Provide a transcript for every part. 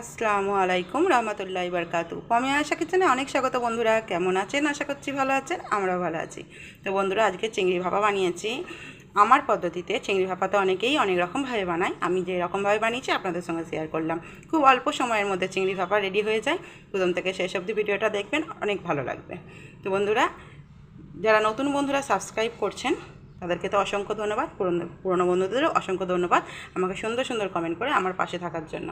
আসসালামু আলাইকুম রহমতুল্লাহ বারকাতু আমি আশা কিচেনে অনেক স্বাগত বন্ধুরা। কেমন আছেন? আশা করছি ভালো আছেন, আমরাও ভালো আছি। তো বন্ধুরা, আজকে চিংড়ি ভাপা বানিয়েছি। আমার পদ্ধতিতে চিংড়ি ভাপা তো অনেকেই অনেক রকমভাবে বানায়। আমি যে রকমভাবে বানিয়েছি আপনাদের সঙ্গে শেয়ার করলাম। খুব অল্প সময়ের মধ্যে চিংড়ি ভাপা রেডি হয়ে যায়। প্রথম থেকে শেষ অবধি ভিডিওটা দেখবেন, অনেক ভালো লাগবে। তো বন্ধুরা, যারা নতুন বন্ধুরা সাবস্ক্রাইব করছেন, তাদেরকে তো অসংখ্য ধন্যবাদ। পুরনো পুরনো বন্ধুদেরও অসংখ্য ধন্যবাদ। আমাকে সুন্দর সুন্দর কমেন্ট করে আমার পাশে থাকার জন্য।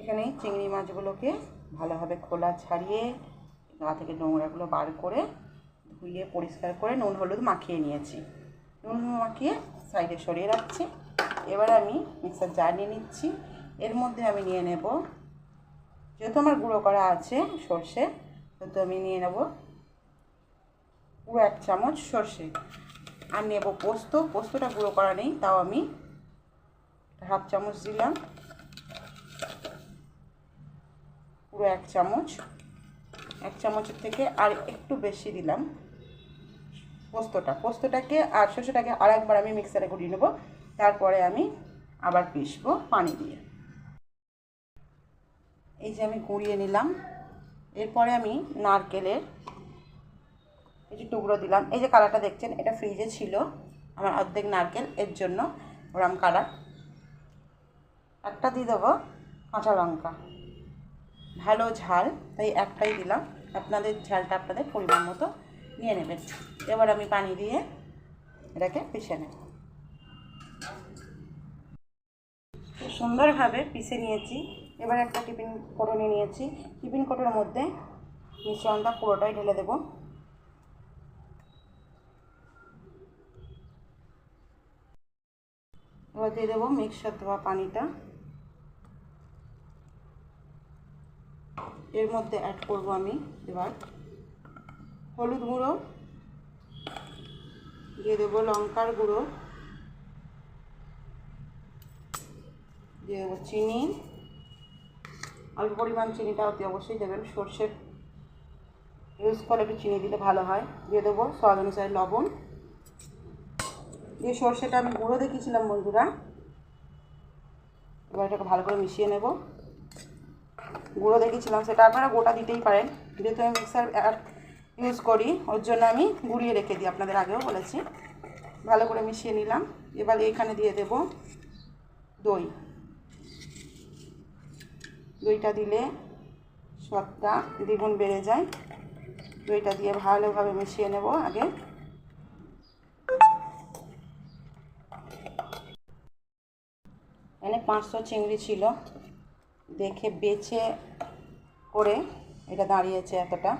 এখানে চিংড়ি মাছগুলোকে ভালোভাবে খোলা ছাড়িয়ে গা থেকে নোংরাগুলো বার করে ধুয়ে পরিষ্কার করে নুন হলুদ মাখিয়ে নিয়েছি। নুন মাখিয়ে সাইডে সরিয়ে রাখছি। এবার আমি মিক্সার জার নিয়ে নিচ্ছি। এর মধ্যে আমি নিয়ে নেব, যেহেতু আমার গুঁড়ো করা আছে সর্ষে, সেহেতু আমি নিয়ে নেব পুরো এক চামচ সর্ষে। আর নেব পোস্ত, পোস্তটা গুঁড়ো করা নেই, তাও আমি হাফ চামচ দিলাম। পুরো এক চামচ, এক চামচের থেকে আর একটু বেশি দিলাম পোস্তটা। পোস্তটাকে আর শস্যটাকে আর একবার আমি মিক্সারে গুঁড়িয়ে নেব, তারপরে আমি আবার পিসবো পানি দিয়ে। এই যে আমি গুঁড়িয়ে নিলাম, এরপরে আমি নারকেলের এই যে টুকরো দিলাম। এই যে কালারটা দেখছেন, এটা ফ্রিজে ছিল, আমার অর্ধেক নারকেল, এর জন্য ওরাম কালার। একটা দিয়ে দেবো কাঁচা লঙ্কা। ভালো ঝাল, তাই একটাই দিলাম। আপনাদের ঝালটা আপনাদের পরিমাণ মতো নিয়ে নেবেন। এবার আমি পানি দিয়ে এটাকে পিষে নেব। সুন্দরভাবে পিষে নিয়েছি। এবার একটা টিফিন কোটো নিয়ে নিয়েছি। টিফিন কোটোর মধ্যে মিশ্রণটা পুরোটাই ঢেলে দেবো। এবার দিয়ে দেবো মিক্সার ধোয়া পানিটা। এর মধ্যে অ্যাড করব আমি এবার। হলুদ গুঁড়ো, দিয়ে দেবো লঙ্কার গুঁড়ো, দিয়ে দেবো চিনি। অল্প পরিমাণ চিনিটা অতি অবশ্যই দেবেন। সর্ষের ইউজ করে একটু চিনি দিলে ভালো হয়। দিয়ে দেবো স্বাদ অনুসারে লবণ। দিয়ে সর্ষেটা আমি গুঁড়ো দেখিয়েছিলাম বন্ধুরা। এবার এটাকে ভালো করে মিশিয়ে নেব। গুঁড়ো দেখেছিলাম সেটা আপনারা গোটা দিতেই পারেন। যেহেতু আমি মিক্সার ইউজ করি, ওর জন্য আমি গুঁড়িয়ে রেখে দিই, আপনাদের আগেও বলেছি। ভালো করে মিশিয়ে নিলাম। এবার এখানে দিয়ে দেব দই। দইটা দিলে স্বাদটা দ্বিগুণ বেড়ে যায়। দইটা দিয়ে ভালোভাবে মিশিয়ে নেব আগে। এখানে পাঁচশো চিংড়ি ছিল। দেখে বেছে করে এটা দাঁড়িয়েছে এতটা।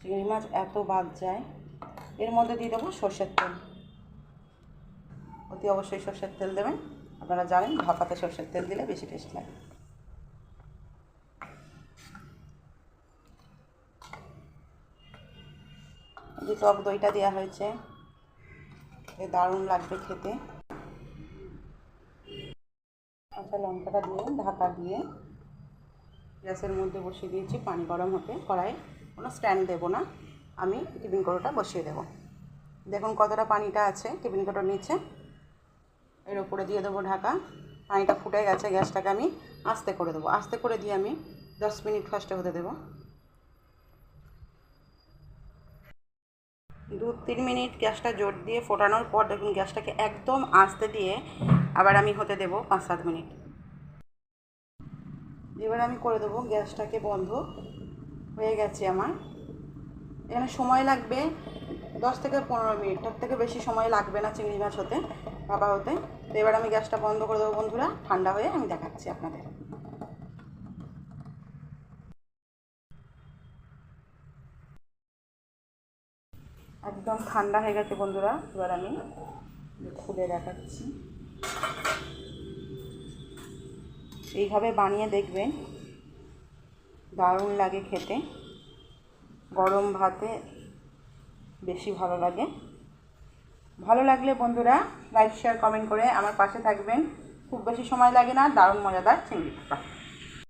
চিংড়ি মাছ এত বাদ যায়। এর মধ্যে দিয়ে দেবো সর্ষের তেল। অতি অবশ্যই সর্ষের তেল দেবেন। আপনারা জানেন ভাপাতে সর্ষের তেল দিলে বেশি টেস্ট লাগে। যে টক দইটা দেওয়া হয়েছে দারুণ লাগবে খেতে। কাঁচা লঙ্কাটা দিয়ে, ঢাকা দিয়ে গ্যাসের মধ্যে বসিয়ে দিয়েছি, পানি গরম হতে। কড়াই কোনো স্ট্যান্ড দেবো না। আমি টিফিন কৌটোটা বসিয়ে দেবো। দেখুন কতটা পানিটা আছে, টিফিন কৌটোর নিচে। এর উপরে দিয়ে দেবো ঢাকা। পানিটা ফুটে গেছে, গ্যাসটাকে আমি আস্তে করে দেবো। আস্তে করে দিয়ে আমি দশ মিনিট ফার্স্টে হতে দেবো। দু তিন মিনিট গ্যাসটা জোর দিয়ে ফোটানোর পর দেখুন গ্যাসটাকে একদম আস্তে দিয়ে আবার আমি হতে দেবো পাঁচ সাত মিনিট। এবার আমি করে দেবো গ্যাসটাকে বন্ধ। হয়ে গেছে আমার। এখানে সময় লাগবে দশ থেকে পনেরো মিনিট। তার থেকে বেশি সময় লাগবে না চিংড়ি মাছ হতে ভাপা হতে। তো এবার আমি গ্যাসটা বন্ধ করে দেবো বন্ধুরা। ঠান্ডা হয়ে আমি দেখাচ্ছি আপনাদের। একদম ঠান্ডা হয়ে গেছে বন্ধুরা। এবার আমি খুলে দেখাচ্ছি। এইভাবে বানিয়ে দেখবেন। দারুণ লাগে খেতে। গরম ভাতে বেশি ভালো লাগে। ভালো লাগলে বন্ধুরা লাইক, শেয়ার, কমেন্ট করে আমার পাশে থাকবেন। খুব বেশি সময় লাগে না, দারুণ মজাদার চিংড়ি